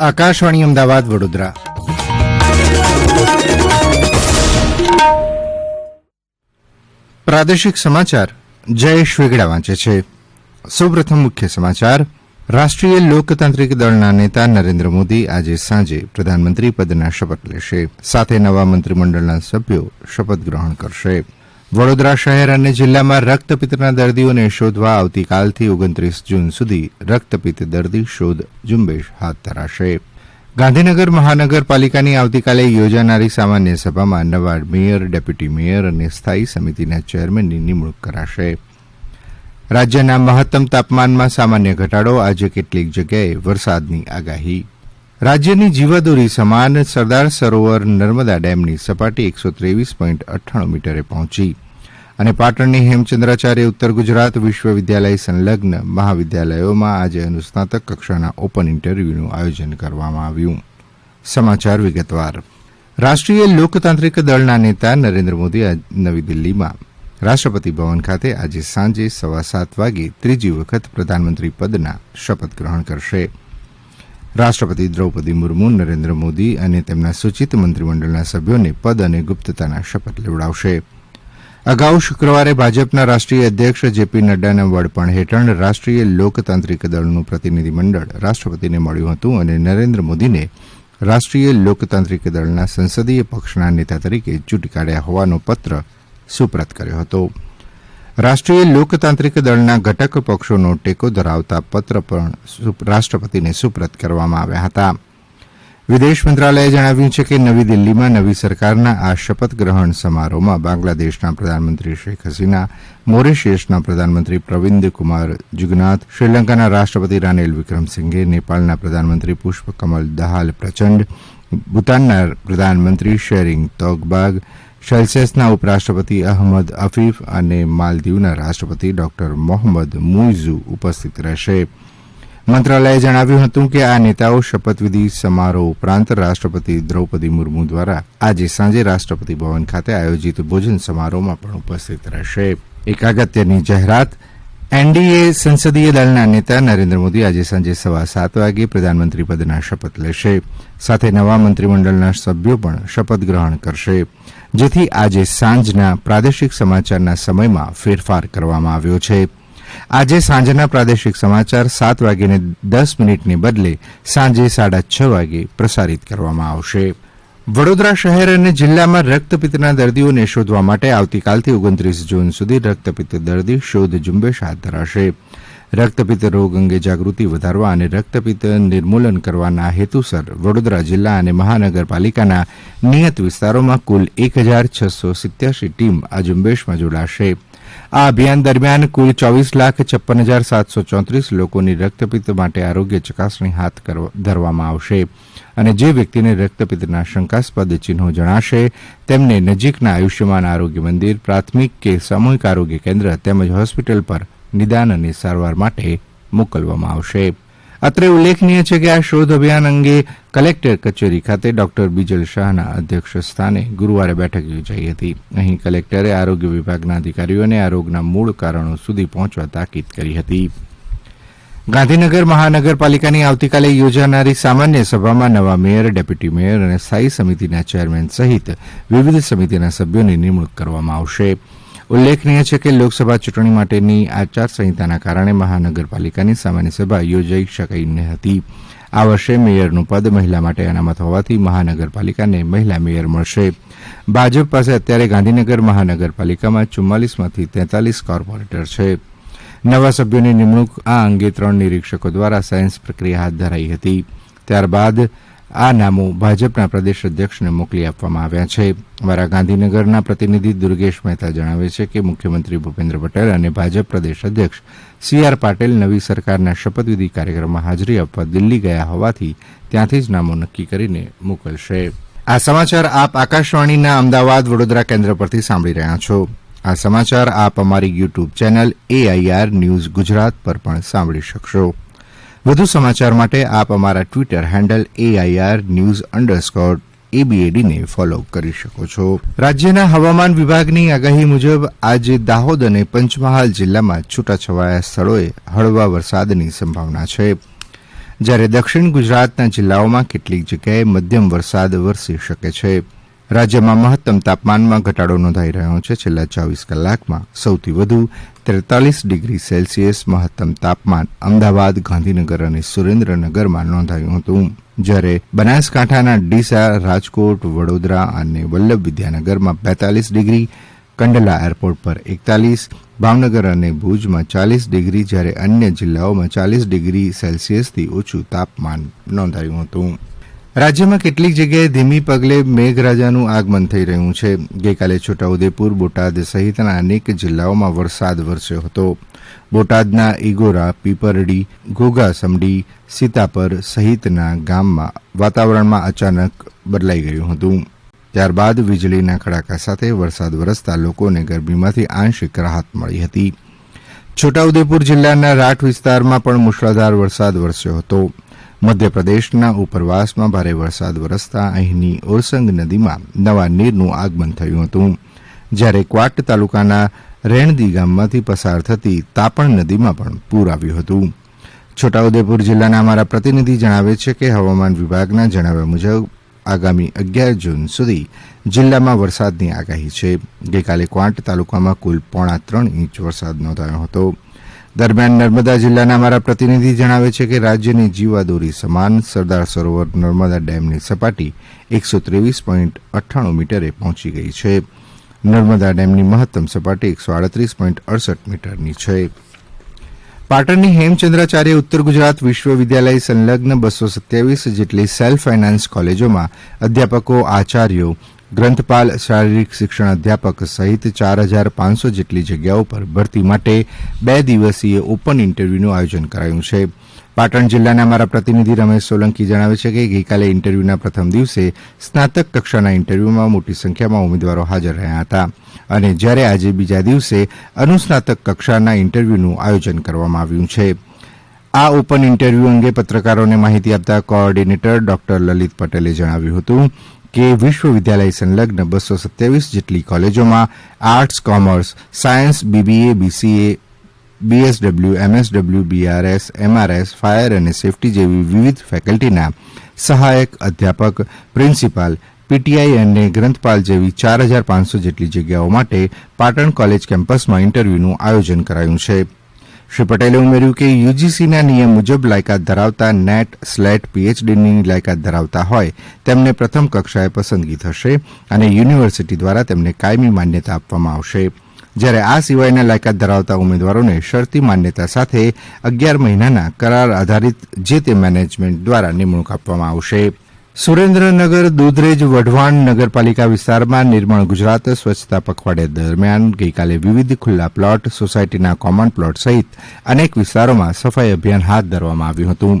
આકાશવાણી અમદાવાદ, વડોદરા. પ્રાદેશિક સમાચાર જયેશ વેગડા વાંચે છે. સૌપ્રથમ મુખ્ય સમાચાર, રાષ્ટ્રીય લોકતાંત્રિક દળના નેતા નરેન્દ્ર મોદી આજે સાંજે પ્રધાનમંત્રી પદના શપથ લેશે. સાથે નવા મંત્રીમંડળના સભ્યો શપથ ગ્રહણ કરશે. વડોદરા શહેર અને જિલ્લામાં રક્તપિત્તના દર્દીઓને શોધવા આવતીકાલથી ઓગણત્રીસ જૂન સુધી રક્તપિત્ત દર્દી શોધ ઝુંબેશ હાથ ધરાશે. ગાંધીનગર મહાનગરપાલિકાની આવતીકાલે યોજાનારી સામાન્ય સભામાં નવા મેયર, ડેપ્યુટી મેયર અને સ્થાયી સમિતિના ચેરમેનની નિમણૂક કરાશે. રાજ્યના મહત્તમ તાપમાનમાં સામાન્ય ઘટાડો, આજે કેટલીક જગ્યાએ વરસાદની આગાહી રાજ્યની જીવાદોરી સમાન સરદાર સરોવર નર્મદા ડેમની સપાટી એકસો ત્રેવીસ પોઇન્ટ અઠ્ઠાણું મીટરે પહોંચી અને પાટણની હેમચંદ્રાચાર્ય ઉત્તર ગુજરાત વિશ્વવિદ્યાલય સંલગ્ન મહાવિદ્યાલયોમાં આજે અનુસ્નાતક કક્ષાના ઓપન ઇન્ટરવ્યુનું આયોજન કરવામાં આવ્યું. સમાચાર વિગતવાર. રાષ્ટ્રીય લોકતાંત્રિક દળના નેતા નરેન્દ્ર મોદી નવી દિલ્હીમાં. રાષ્ટ્રપતિ ભવન ખાતે આજે સાંજે સવા સાત વાગે ત્રીજી વખત પ્રધાનમંત્રી પદના શપથ ગ્રહણ કરશે. રાષ્ટ્રપતિ દ્રૌપદી મુર્મુ, નરેન્દ્ર મોદી અને તેમના સૂચિત મંત્રીમંડળના સભ્યોને પદ અને ગુપ્તતાના શપથ લેવડાવશે. અગાઉ શુક્રવારે ભાજપના રાષ્ટ્રીય અધ્યક્ષ જેપી નડ્ડાના વડપણ હેઠળ રાષ્ટ્રીય લોકતાંત્રિક દળનું પ્રતિનિધિમંડળ રાષ્ટ્રપતિને મળ્યું હતું અને નરેન્દ્ર મોદીને રાષ્ટ્રીય લોકતાંત્રિક દળના સંસદીય પક્ષના નેતા તરીકે ચૂંટી કાઢ્યા હોવાનો પત્ર સુપ્રત કર્યો હતો. રાષ્ટ્રીય લોકતાંત્રિક દળના ઘટક પક્ષોનો ટેકો ધરાવતા પત્ર પણ રાષ્ટ્રપતિને સુપ્રત કરવામાં આવ્યા હતા. વિદેશ મંત્રાલયે જણાવ્યું છે કે નવી દિલ્હીમાં નવી સરકારના આ શપથ ગ્રહણ સમારોહમાં બાંગ્લાદેશના પ્રધાનમંત્રી શેખ હસીના, મોરિશિયસના પ્રધાનમંત્રી પ્રવિંદ કુમાર જુગનાથ, શ્રીલંકાના રાષ્ટ્રપતિ રાનિલ વિક્રમસિંઘે, નેપાળના પ્રધાનમંત્રી પુષ્પકમલ દહાલ પ્રચંડ, ભૂતાનના પ્રધાનમંત્રી શેરિંગ તોગબાગ સેલ્સિયસના ઉપરાષ્ટ્રપતિ અહમદ અફીફ અને માલદીવના રાષ્ટ્રપતિ ડોક્ટર મોહમ્મદ મુઇઝુ ઉપસ્થિત રહેશે. મંત્રાલયે જણાવ્યું હતું કે આ નેતાઓ શપથવિધિ સમારોહ ઉપરાંત રાષ્ટ્રપતિ દ્રૌપદી મુર્મુ દ્વારા આજે સાંજે રાષ્ટ્રપતિ ભવન ખાતે આયોજિત ભોજન સમારોહમાં પણ ઉપસ્થિત રહેશે. એક અગત્યની જાહેરાત એનડીએ સંસદીય દળના નેતા નરેન્દ્ર મોદી આજે સાંજે સવા સાત વાગે પ્રધાનમંત્રી પદના શપથ લેશે. સાથે નવા મંત્રીમંડળના સભ્યો પણ શપથ ગ્રહણ કરશે. જેથી આજે સાંજના પ્રાદેશિક સમાચારના સમયમાં ફેરફાર કરવામાં આવ્યો છે. આજે સાંજના પ્રાદેશિક સમાચાર સાત વાગ્યે દસ મિનિટને બદલે સાંજે સાડા છ વાગે પ્રસારિત કરવામાં આવશે. વડોદરા શહેર અને જિલ્લામાં રક્તપિત્તના દર્દીઓને શોધવા માટે આવતીકાલથી ઓગણત્રીસ જૂન સુધી રક્તપિત્ત દર્દી શોધ ઝુંબેશ હાથ ધરાશે. રક્તપિત્ત રોગ અંગે જાગૃતિ વધારવા અને રક્તપિત્ત નિર્મૂલન કરવાના હેતુસર વડોદરા જિલ્લા અને મહાનગરપાલિકાના નિયત વિસ્તારોમાં કુલ એક હજાર છસો સિત્યાસી ટીમ આ ઝુંબેશમાં જોડાશે. આ અભિયાન દરમિયાન કુલ ચોવીસ લાખ છપ્પન હજાર સાતસો ચોત્રીસ લોકોની રક્તપિત્ત માટે આરોગ્ય ચકાસણી હાથ ધરવામાં આવશે. અને જે વ્યક્તિને રક્તપિત્તના શંકાસ્પદ ચિહ્નો જણાશે, તેમને નજીકના આયુષ્યમાન આરોગ્ય મંદિર, પ્રાથમિક કે સામૂહિક આરોગ્ય કેન્દ્ર તેમજ હોસ્પિટલ પર નિદાન અને સારવાર માટે મોકલવામાં આવશે. અત્રે ઉલ્લેખનીય છે કે આ શોધ અભિયાન અંગે કલેક્ટર કચેરી ખાતે ડોક્ટર બીજલ શાહના અધ્યક્ષ સ્થાને ગુરૂવારે બેઠક યોજાઈ હતી. અહીં કલેક્ટરે આરોગ્ય વિભાગના અધિકારીઓને આ રોગના મૂળ કારણો સુધી પહોંચવા તાકીદ કરી હતી. ગાંધીનગર મહાનગરપાલિકાની આવતીકાલે યોજાનારી સામાન્ય સભામાં નવા મેયર, ડેપ્યુટી મેયર અને સ્થાયી સમિતિના ચેરમેન સહિત વિવિધ સમિતિના સભ્યોની નિમણૂક કરવામાં આવશે. ઉલ્લેખનીય છે કે લોકસભા ચૂંટણી માટેની આચારસંહિતાના કારણે મહાનગરપાલિકાની સામાન્ય સભા યોજાઈ શકી ન હતી. આ વર્ષે મેયરનું પદ મહિલા માટે અનામત હોવાથી મહાનગરપાલિકાને મહિલા મેયર મળશે. ભાજપ પાસે અત્યારે ગાંધીનગર મહાનગરપાલિકામાં ચુમ્માલીસમાંથી તેતાલીસ કોર્પોરેટર છે. નવા સભ્યોની નિમણૂક આ અંગે ત્રણ નિરીક્ષકો દ્વારા સાયન્સ પ્રક્રિયા હાથ ધરાઈ હતી. ત્યારબાદ આ નામો ભાજપના પ્રદેશ અધ્યક્ષને મોકલી આપવામાં આવ્યા છે. અમારા ગાંધીનગરના પ્રતિનિધિ દુર્ગેશ મહેતા જણાવે છે કે મુખ્યમંત્રી ભૂપેન્દ્ર પટેલ અને ભાજપ પ્રદેશ અધ્યક્ષ સી આર પાટીલ નવી સરકારના શપથવિધિ કાર્યક્રમમાં હાજરી આપવા દિલ્હી ગયા હોવાથી ત્યાંથી જ નામો નક્કી કરીને મોકલશે. આ સમાચાર આપ આકાશવાણીના અમદાવાદ વડોદરા કેન્દ્ર પરથી સાંભળી રહ્યા છો. આ સમાચાર આપ અમારી YouTube channel AIR news Gujarat પર પણ સાંભળી શકશો. વધુ સમાચાર માટે આપ અમારા Twitter handle AIR news underscore એબીએડીને follow કરી શકો છો. રાજ્યના હવામાન વિભાગની આગાહી મુજબ આજે દાહોદ અને પંચમહાલ જિલ્લામાં છૂટાછવાયા સ્થળોએ હળવા વરસાદની સંભાવના છે. જ્યારે દક્ષિણ ગુજરાતના જિલ્લાઓમાં કેટલીક જગ્યાએ મધ્યમ વરસાદ વરસી શકે છે. રાજ્યમાં મહત્તમ તાપમાનમાં ઘટાડો નોંધાઈ રહ્યો છે. છેલ્લા ચોવીસ કલાકમાં સૌથી વધુ ત્રેતાલીસ ડિગ્રી સેલ્સિયસ મહત્તમ તાપમાન અમદાવાદ, ગાંધીનગર અને સુરેન્દ્રનગરમાં નોંધાયું હતું. જ્યારે બનાસકાંઠાના ડીસા, રાજકોટ, વડોદરા અને વલ્લભ વિદ્યાનગરમાં બેતાલીસ ડિગ્રી, કંડલા એરપોર્ટ પર એકતાલીસ, ભાવનગર અને ભુજમાં ચાલીસ ડિગ્રી જ્યારે અન્ય જિલ્લાઓમાં ચાલીસ ડિગ્રી સેલ્સિયસથી ઓછું તાપમાન નોંધાયું હતું. રાજ્યમાં કેટલીક જગ્યાએ ધીમી પગલે મેઘરાજાનું આગમન થઈ રહ્યું છે. ગઈકાલે છોટાઉદેપુર, બોટાદ સહિતના અનેક જિલ્લાઓમાં વરસાદ વરસ્યો હતો. બોટાદના ઇગોરા પીપરડી ઘોઘાસમડી સીતાપર સહિતના ગામમાં વાતાવરણમાં અચાનક બદલાઈ ગયું હતું. ત્યારબાદ વીજળીના કડાકા સાથે વરસાદ વરસતા લોકોને ગરમીમાંથી આંશિક રાહત મળી હતી. છોટાઉદેપુર જિલ્લાના રાઠ વિસ્તારમાં પણ મુશળધાર વરસાદ વરસ્યો હતો. મધ્યપ્રદેશના ઉપરવાસમાં ભારે વરસાદ વરસતા અહીંની ઓરસંગ નદીમાં નવા નીરનું આગમન થયું હતું. જ્યારે ક્વાટ તાલુકાના રેણદી ગામમાંથી પસાર થતી તાપણ નદીમાં પણ પૂર આવ્યું હતું. છોટાઉદેપુર જિલ્લાના અમારા પ્રતિનિધિ જણાવે છે કે હવામાન વિભાગના જણાવ્યા મુજબ, આગામી અગિયાર જૂન સુધી જિલ્લામાં વરસાદની આગાહી છે. ગઈકાલે ક્વાંટ તાલુકામાં કુલ પોણા ત્રણ ઇંચ વરસાદ નોંધાયો હતો. દરમિયાન નર્મદા જિલ્લાના અમારા પ્રતિનિધિ જણાવે છે કે રાજ્યની જીવાદોરી સમાન સરદાર સરોવર નર્મદા ડેમની સપાટી એકસો ત્રેવીસ પોઇન્ટ અઠ્ઠાણું મીટરે પહોંચી ગઈ છે. નર્મદા ડેમની મહત્તમ સપાટી એકસો આડત્રીસ પોઇન્ટ અડસઠ મીટરની છે. પાટણની હેમચંદ્રાચાર્ય ઉત્તર ગુજરાત વિશ્વવિદ્યાલય સંલગ્ન બસો સત્યાવીસ જેટલી સેલ્ફ ફાઇનાન્સ કોલેજોમાં અધ્યાપકો, આચાર્યો ગ્રંથપાલ શારીરિક શિક્ષણ અધ્યાપક સહિત ચાર હજાર પાંચસો જેટલી જગ્યાઓ પર ભરતી માટે બે દિવસીય ઓપન ઇન્ટરવ્યુનું આયોજન કરાયું છે. પાટણ જિલ્લાના અમારા પ્રતિનિધિ રમેશ સોલંકી જણાવે છે કે ગઈકાલે ઇન્ટરવ્યુના પ્રથમ દિવસે સ્નાતક કક્ષાના ઇન્ટરવ્યુમાં મોટી સંખ્યામાં ઉમેદવારો હાજર રહ્યા હતા અને જ્યારે આજે બીજા દિવસે અનુસ્નાતક કક્ષાના ઇન્ટરવ્યુનું આયોજન કરવામાં આવ્યું છે. આ ઓપન ઇન્ટરવ્યુ અંગે પત્રકારોને માહિતી આપતા કોઓર્ડિનેટર ડોક્ટર લલિત પટેલે જણાવ્યું હતું કે વિશ્વવિદ્યાલય સંલગ્ન બસો સત્યાવીસ જેટલી કોલેજોમાં arts, commerce, science, BBA, BCA, BSW, MSW, BRS, MRS, fire અને સેફટી જેવી વિવિધ ફેકલ્ટીના સહાયક અધ્યાપક, પ્રિન્સિપાલ, પીટીઆઈ અને ગ્રંથપાલ જેવી ચાર હજાર પાંચસો જેટલી જગ્યાઓ માટે પાટણ કોલેજ કેમ્પસમાં ઇન્ટરવ્યુનું આયોજન કરાયું છે. શ્રી પટેલે ઉમેર્યું કે યુજીસીના નિયમ મુજબ લાયકાત ધરાવતા નેટ સ્લેટ પીએચડીની લાયકાત ધરાવતા હોય, તેમને પ્રથમ કક્ષાએ પસંદગી થશે અને યુનિવર્સિટી દ્વારા તેમને કાયમી માન્યતા આપવામાં આવશે. જ્યારે આ સિવાયના લાયકાત ધરાવતા ઉમેદવારોને શરતી માન્યતા સાથે અગિયાર મહિનાના કરાર આધારિત જે તે મેનેજમેન્ટ દ્વારા નિમણૂક આપવામાં આવશે. સુરેન્દ્રનગર, દૂધરેજ, વઢવાણ નગરપાલિકા વિસ્તારમાં નિર્મળ ગુજરાત સ્વચ્છતા પખવાડિયા દરમિયાન ગઈકાલે વિવિધ ખુલ્લા પ્લોટ, સોસાયટીના કોમન પ્લોટ સહિત અનેક વિસ્તારોમાં સફાઈ અભિયાન હાથ ધરવામાં આવ્યું હતું.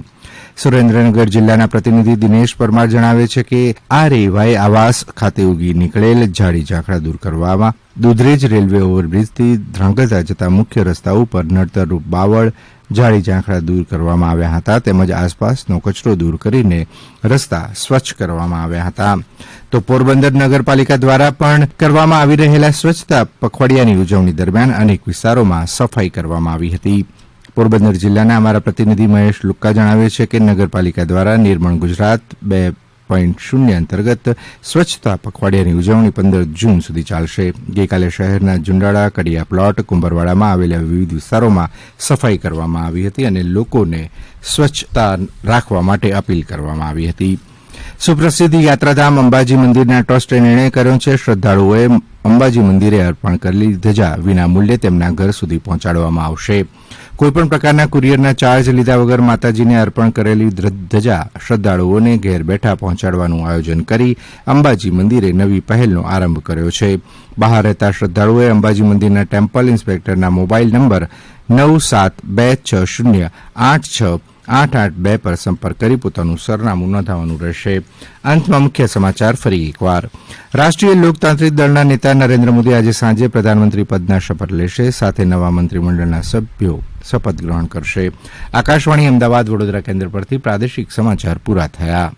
સુરેન્દ્રનગર જિલ્લાના પ્રતિનિધિ દિનેશ પરમાર જણાવે છે કે આ રેવાય આવાસ ખાતે ઉગી નીકળેલ ઝાડી ઝાંખરા દૂર કરવામાં દૂધરેજ રેલવે ઓવરબ્રિજથી ધ્રાંગધ્રા જતા મુખ્ય રસ્તા ઉપર નડતરરૂપ બાવળ ઝાડી ઝાંખરા દૂર કરવામાં આવ્યા હતા તેમજ આસપાસનો કચરો દૂર કરીને રસ્તા સ્વચ્છ કરવામાં આવ્યા હતા. તો પોરબંદર નગરપાલિકા દ્વારા પણ કરવામાં આવી રહેલા સ્વચ્છતા પખવાડિયાની ઉજવણી દરમિયાન અનેક વિસ્તારોમાં સફાઈ કરવામાં આવી હતી. પોરબંદર જિલ્લાના અમારા પ્રતિનિધિ મહેશ લુક્કા જણાવે છે કે નગરપાલિકા દ્વારા નિર્મળ ગુજરાત બે પોઈન્ટ શૂન્ય અંતર્ગત સ્વચ્છતા પખવાડિયાની ઉજવણી પંદર જૂન સુધી ચાલશે. ગઈકાલે શહેરના જુંડાળા, કડિયા પ્લોટ, કુંભરવાડામાં આવેલા વિવિધ વિસ્તારોમાં સફાઈ કરવામાં આવી હતી અને લોકોને સ્વચ્છતા રાખવા માટે અપીલ કરવામાં આવી હતી. સુપ્રસિદ્ધ યાત્રાધામ અંબાજી મંદિરના ટ્રસ્ટે નિર્ણય કર્યો છે. શ્રદ્ધાળુઓએ અંબાજી મંદિરે અર્પણ કરેલી ધજા વિના મૂલ્યે તેમના ઘર સુધી પહોંચાડવામાં આવશે. કોઈપણ પ્રકારના કુરિયરના ચાર્જ લીધા વગર માતાજીને અર્પણ કરેલી ધજા શ્રદ્ધાળુઓને ઘેર બેઠા પહોંચાડવાનું આયોજન કરી અંબાજી મંદિરે નવી પહેલનો આરંભ કર્યો છે. બહાર રહેતા શ્રદ્ધાળુઓએ અંબાજી મંદિરના ટેમ્પલ ઇન્સ્પેક્ટરના મોબાઈલ નંબર નવ સાત બે છ શૂન્ય આઠ છ આઠ આઠ બે પર સંપર્ક કરી પોતાનું સરનામું નોંધાવવાનું રહેશે. અંતમાં મુખ્ય સમાચાર ફરી એકવાર. રાષ્ટ્રીય લોકતાંત્રિક દળના નેતા નરેન્દ્ર મોદી આજે સાંજે પ્રધાનમંત્રી પદના શપથ લેશે, સાથે નવા મંત્રીમંડળના સભ્યો શપથ ગ્રહણ કરશે. આકાશવાણી અમદાવાદ વડોદરા કેન્દ્ર પરથી પ્રાદેશિક સમાચાર પૂરા થયા.